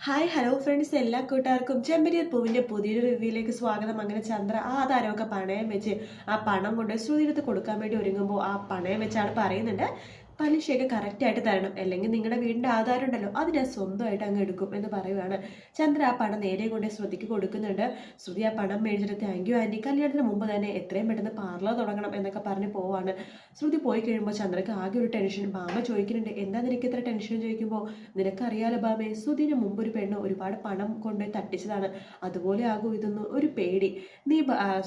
Hi hello friends എല്ലാ കൂട്ടുകാർക്കും ചെമ്പരിയർ പൂവിന്റെ പുതിയൊരു റിവ്യൂയിലേക്ക് സ്വാഗതം. അങ്ങനെ ചന്ദ്ര ആ അതാരൊക്കെ പണയം വെച്ച് ആ പണം കൊണ്ട് ശ്രുതിയെടുത്ത് കൊടുക്കാൻ വേണ്ടി ഒരുങ്ങുമ്പോൾ ആ പണയം വെച്ചാണ് പറയുന്നുണ്ട്. പലിശയൊക്കെ കറക്റ്റായിട്ട് തരണം. അല്ലെങ്കിൽ നിങ്ങളുടെ വീടിന്റെ ആധാരം ഉണ്ടല്ലോ അത് ഞാൻ സ്വന്തമായിട്ട് അങ്ങ് എടുക്കും എന്ന് പറയുവാണ്. ചന്ദ്ര ആ പണം നേരെ കൊണ്ട് ശ്രുതിക്ക് കൊടുക്കുന്നുണ്ട്. ശ്രുതി ആ പണം മേടിച്ചിട്ട് താങ്ക് യു ആന്റി കല്യാണത്തിന് മുമ്പ് തന്നെ എത്രയും പെട്ടെന്ന് പാർലർ തുടങ്ങണം എന്നൊക്കെ പറഞ്ഞ് പോവാണ്. ശ്രുതി പോയി കഴിയുമ്പോൾ ചന്ദ്രക്ക് ആകെ ഒരു ടെൻഷൻ ബാമ ചോദിക്കുന്നുണ്ട് എന്താ നിനക്ക് ഇത്ര ടെൻഷൻ ചോദിക്കുമ്പോൾ നിനക്കറിയാലോ ബാമേ ശ്രുതിന് മുമ്പ് ഒരു പെണ്ണ് ഒരുപാട് പണം കൊണ്ട് തട്ടിച്ചതാണ്. അതുപോലെ ആകും ഇതൊന്നും ഒരു പേടി. നീ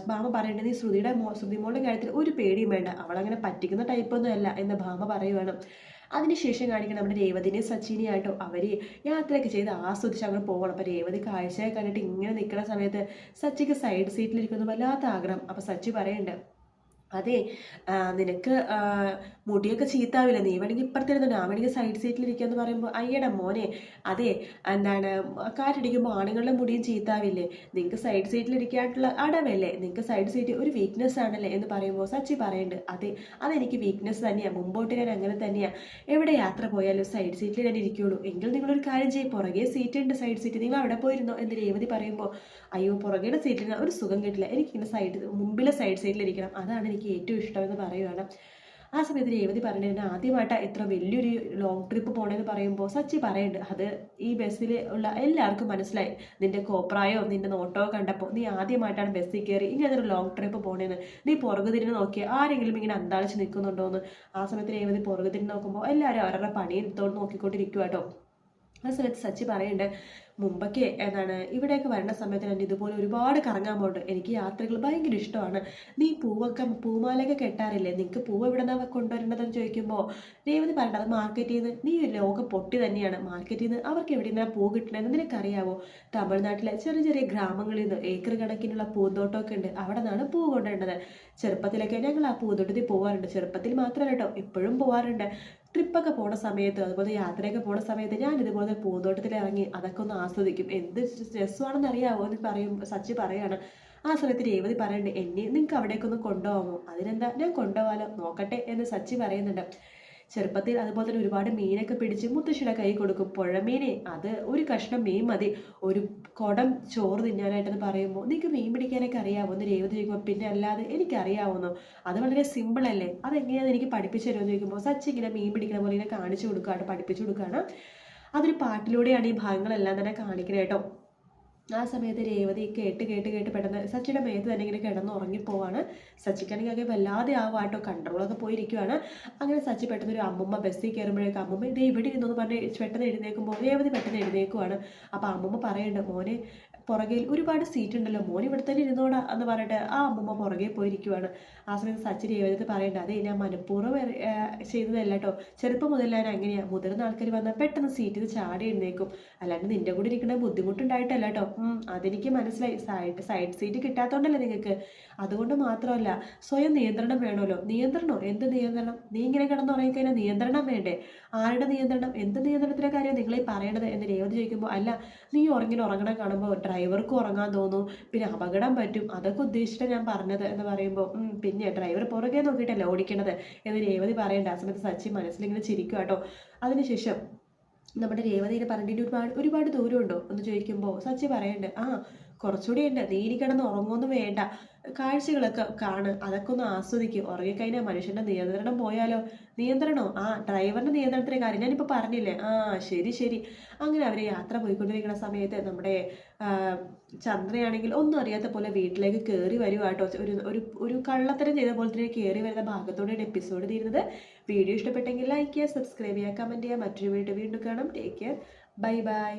ബാമ പറയേണ്ടത് നീ ശ്രുതിയുടെ ശ്രുതി മോളുടെ കാര്യത്തിൽ ഒരു പേടിയും വേണ്ട. അവളങ്ങനെ പറ്റിക്കുന്ന ടൈപ്പൊന്നും അല്ല എന്ന് ഭാമ പറയുവാണ് അതിനുശേഷം കാണിക്കണം നമ്മുടെ രേവതിനെയും സച്ചിനെയായിട്ടോ അവർ യാത്രയൊക്കെ ചെയ്ത് ആസ്വദിച്ച് അങ്ങ് പോകണം. അപ്പോൾ രേവതി കാഴ്ചയെ കണ്ടിട്ട് ഇങ്ങനെ നിൽക്കുന്ന സമയത്ത് സച്ചിക്ക് സൈഡ് സീറ്റിലിരിക്കുന്നു വല്ലാത്ത ആഗ്രഹം. അപ്പോൾ സച്ചി പറയുന്നുണ്ട് അതെ. നിനക്ക് മുടിയൊക്കെ ചീത്താവില്ല? നീ വേണമെങ്കിൽ ഇപ്പുറത്തിരുന്നു ഞാൻ വേണമെങ്കിൽ സൈഡ് സീറ്റിലിരിക്കാന്ന് പറയുമ്പോൾ അയ്യടാ മോനെ. അതെ എന്താണ് കാറ്റടിക്കുമ്പോൾ ആണുങ്ങളുടെ മുടിയും ചീത്താവില്ലേ? നിങ്ങൾക്ക് സൈഡ് സീറ്റിലിരിക്കാനുള്ള അടവല്ലേ? നിങ്ങൾക്ക് സൈഡ് സീറ്റ് ഒരു വീക്ക്നെസ് ആണല്ലേ എന്ന് പറയുമ്പോൾ സച്ചി പറയുന്നുണ്ട് അതെ അതെനിക്ക് വീക്ക്നെസ് തന്നെയാണ് മുമ്പോട്ട് ഞാൻ അങ്ങനെ തന്നെയാണ് എവിടെ യാത്ര പോയാലും സൈഡ് സീറ്റിൽ ഞാൻ ഇരിക്കുള്ളൂ. എങ്കിൽ നിങ്ങളൊരു കാര്യം ചെയ്യും. പുറകെ സീറ്റ് ഉണ്ട് സൈഡ് സീറ്റ് നിങ്ങൾ അവിടെ പോയിരുന്നോ എന്ന് രേവതി പറയുമ്പോൾ അയ്യോ പുറകെ സീറ്റിൽ ഒരു സുഖം കിട്ടില്ല. എനിക്കിങ്ങനെ സൈഡ് മുമ്പിലെ സൈഡ് സീറ്റിലിരിക്കണം അതാണ് എനിക്ക് ഏറ്റവും ഇഷ്ടമെന്ന് പറയുകയാണ് ആ സമയത്ത് രേവതി പറഞ്ഞു ആദ്യമായിട്ട് ഇത്ര വലിയൊരു ലോങ് ട്രിപ്പ് പോണെന്ന് പറയുമ്പോൾ സച്ചി പറയുന്നുണ്ട് അത് ഈ ബസ്സിൽ ഉള്ള എല്ലാവർക്കും മനസ്സിലായി. നിന്റെ കോപ്രായോ നിന്റെ നോട്ടോ കണ്ടപ്പോൾ നീ ആദ്യമായിട്ടാണ് ബസ്സിൽ കയറി ഇങ്ങനെ ഒരു ലോങ് ട്രിപ്പ് പോണേന്ന്. നീ പുറകു തിരിഞ്ഞ് നോക്കി ആരെങ്കിലും ഇങ്ങനെ അന്താളിച്ച് നിൽക്കുന്നുണ്ടോ എന്ന് ആ സമയത്ത് രേവതി പുറകു തിരിഞ്ഞ് നോക്കുമ്പോൾ എല്ലാവരും അവരുടെ പണിയെടുത്തോണ്ട് നോക്കിക്കൊണ്ടിരിക്കുക കേട്ടോ ആ സമയത്ത് സച്ചി പറയുന്നുണ്ട് മുമ്പൊക്കെ എന്താണ് ഇവിടെയൊക്കെ വരേണ്ട സമയത്ത് ഞാൻ ഇതുപോലെ ഒരുപാട് കറങ്ങാൻ പോകുന്നുണ്ട് എനിക്ക് യാത്രകൾ ഭയങ്കര ഇഷ്ടമാണ്. നീ പൂവൊക്കെ പൂമാലയൊക്കെ കെട്ടാറില്ലേ? നിനക്ക് പൂവ് എവിടെ നിന്നാണ് കൊണ്ടുവരേണ്ടതെന്ന് ചോദിക്കുമ്പോൾ രേവതി പറയണ്ട അത് മാർക്കറ്റിൽ നിന്ന് നീ ഒരു ലോക പൊട്ടി തന്നെയാണ്. മാർക്കറ്റിൽ നിന്ന് അവർക്ക് എവിടെ നിന്നാണ് പൂ കിട്ടണമെന്ന് നിനക്കറിയാവോ? തമിഴ്നാട്ടിലെ ചെറിയ ചെറിയ ഗ്രാമങ്ങളിൽ നിന്ന് ഏക്കർ കണക്കിനുള്ള പൂന്തോട്ടമൊക്കെ ഉണ്ട്. അവിടെ നിന്നാണ് പൂ കൊണ്ടുവരേണ്ടത്. ചെറുപ്പത്തിലൊക്കെ ഞങ്ങൾ ആ പൂന്തോട്ടത്തിൽ പോകാറുണ്ട് ചെറുപ്പത്തിൽ മാത്രമല്ല കേട്ടോ ഇപ്പോഴും പോകാറുണ്ട് ട്രിപ്പൊക്കെ പോണ സമയത്ത് അതുപോലെ യാത്രയൊക്കെ പോണ സമയത്ത് ഞാൻ ഇതുപോലെ പൂന്തോട്ടത്തിൽ ഇറങ്ങി അതൊക്കെ ഒന്ന് ആസ്വദിക്കും. എന്ത് രസമാണെന്ന് അറിയാമോ എന്ന് പറയും സച്ചി പറയാണ്. ആ സമയത്ത് രേവതി പറയണ്ടേ എന്നെ നിങ്ങൾക്ക് അവിടേക്ക് ഒന്ന് കൊണ്ടുപോകാമോ? അതിനെന്താ? ഞാൻ കൊണ്ടുപോകാലോ. നോക്കട്ടെ എന്ന് സച്ചി പറയുന്നുണ്ട്. ചെറുപ്പത്തിൽ അതുപോലെ തന്നെ ഒരുപാട് മീനൊക്കെ പിടിച്ച് മുത്തശ്ശിയുടെ കൈ കൊടുക്കും. പുഴമീനെ അത് ഒരു കഷ്ണം മീൻ മതി. ഒരു കുടം ചോറ് തിന്നാനായിട്ടെന്ന് പറയുമ്പോൾ നിങ്ങൾക്ക് മീൻ പിടിക്കാനൊക്കെ അറിയാമോ എന്ന് രേവതി ചോദിക്കുമ്പോൾ പിന്നെ അല്ലാതെ എനിക്കറിയാവുന്നു. അത് വളരെ സിമ്പിൾ അല്ലേ? അതെങ്ങനെയാണെന്ന് എനിക്ക് പഠിപ്പിച്ചു തരുമെന്ന് ചോദിക്കുമ്പോൾ സച്ചി ഇങ്ങനെ മീൻ പിടിക്കുന്ന പോലെ ഇങ്ങനെ കാണിച്ചു കൊടുക്കുകയാണ് പഠിപ്പിച്ചു കൊടുക്കുകയാണ് അതൊരു പാട്ടിലൂടെയാണ് ഈ ഭാഗങ്ങളെല്ലാം തന്നെ കാണിക്കുന്നത് കേട്ടോ. ആ സമയത്ത് രേവതി കേട്ട് കേട്ട് കേട്ട് പെട്ടെന്ന് സച്ചിയുടെ മേത്ത് തന്നെ ഇങ്ങനെ കിടന്ന് ഉറങ്ങിപ്പോവാണ് സച്ചിക്കാണെങ്കിൽ അങ്ങനെ വല്ലാതെ ആവാട്ടോ കൺട്രോളൊക്കെ പോയിരിക്കുവാണ്. അങ്ങനെ സച്ചി പെട്ടെന്ന് ഒരു അമ്മമ്മ ബസ്സിൽ കയറുമ്പോഴേക്കും അമ്മമ്മ ഇത് ഇവിടെ ഇരുന്നു പറഞ്ഞ് പെട്ടെന്ന് എഴുന്നേക്കുമ്പോൾ രേവതി പെട്ടെന്ന് എഴുന്നേക്കുവാണ് അപ്പോൾ അമ്മമ്മ പറയുന്നുണ്ട് മോനെ പുറകിൽ ഒരുപാട് സീറ്റ് ഉണ്ടല്ലോ. മോൻ ഇവിടെ തന്നെ ഇരുന്നോടാ എന്ന് പറഞ്ഞിട്ട് ആ അമ്മമ്മ പുറകെ പോയിരിക്കുവാണ്. ആ സമയത്ത് സച്ചി രേവതി പറയണ്ട അതേ ഞാൻ മനഃപൂർവം ചെയ്തതല്ല കേട്ടോ. ചെറുപ്പം മുതൽ ഞാൻ അങ്ങനെയാണ് മുതിർന്ന ആൾക്കാർ വന്നാൽ പെട്ടെന്ന് സീറ്റിൽ ചാടി എഴുന്നേക്കും അല്ലാണ്ട് നിന്റെ കൂടെ ഇരിക്കുന്ന ബുദ്ധിമുട്ടുണ്ടായിട്ടല്ല കേട്ടോ. അതെനിക്ക് മനസ്സിലായി. സൈഡ് സൈഡ് സീറ്റ് കിട്ടാത്തോണ്ടല്ലേ നിങ്ങൾക്ക് അതുകൊണ്ട് മാത്രമല്ല സ്വയം നിയന്ത്രണം വേണമല്ലോ. നിയന്ത്രണോ? എന്ത് നിയന്ത്രണം? നീ ഇങ്ങനെ കിടന്നുറങ്ങിക്കഴിഞ്ഞാൽ നിയന്ത്രണം വേണ്ടേ? ആരുടെ നിയന്ത്രണം? എന്ത് നിയന്ത്രണത്തിന്റെ കാര്യം നിങ്ങളീ പറയണത് എന്ന് രേവതി ചോദിക്കുമ്പോൾ അല്ല നീ ഉറങ്ങിന് ഉറങ്ങണം കാണുമ്പോൾ ഡ്രൈവർക്ക് ഉറങ്ങാൻ തോന്നും. പിന്നെ അപകടം പറ്റും. അതൊക്കെ ഉദ്ദേശിച്ചിട്ട് ഞാൻ പറഞ്ഞത് എന്ന് പറയുമ്പോൾ പിന്നെ ഡ്രൈവർ പുറകെ നോക്കിയിട്ടല്ലേ ഓടിക്കണത് എന്ന് രേവതി പറയണ്ട. ആ സമയത്ത് സച്ചി മനസ്സിലിങ്ങനെ ചിരിക്കും കേട്ടോ അതിനുശേഷം നമ്മുടെ രേവതിനെ പറഞ്ഞിട്ട് ഒരുപാട് ഒരുപാട് ദൂരമുണ്ടോ? എന്ന് ചോദിക്കുമ്പോൾ സച്ചി പറയുന്നുണ്ട് ആ കുറച്ചുകൂടി ഉണ്ട്. നീ ഇനി കിടന്ന് ഉറങ്ങൊന്നും വേണ്ട. കാഴ്ചകളൊക്കെ കാണ്. അതൊക്കെ ഒന്ന് ആസ്വദിക്കും. ഉറങ്ങിക്കഴിഞ്ഞാൽ മനുഷ്യന്റെ നിയന്ത്രണം പോയാലോ? നിയന്ത്രണോ? ആ ഡ്രൈവറിന്റെ നിയന്ത്രണത്തിന്റെ കാര്യം ഞാനിപ്പോൾ പറഞ്ഞില്ലേ. ആ ശരി ശരി. അങ്ങനെ അവർ യാത്ര പോയിക്കൊണ്ടിരിക്കുന്ന സമയത്ത് നമ്മുടെ ചന്ദ്രയാണെങ്കിൽ ഒന്നും അറിയാത്ത പോലെ വീട്ടിലേക്ക് കയറി വരുവാട്ടോ ഒരു ഒരു ഒരു കള്ളത്തരം ചെയ്ത പോലെ തന്നെ കയറി വരുന്ന ഭാഗത്തോടെയാണ് എപ്പിസോഡ് തീരുന്നത്. വീഡിയോ ഇഷ്ടപ്പെട്ടെങ്കിൽ ലൈക്ക് ചെയ്യുക സബ്സ്ക്രൈബ് ചെയ്യുക കമന്റ് ചെയ്യുക. മറ്റൊരു വീഡിയോ വീണ്ടും കാണാം. Take care bye bye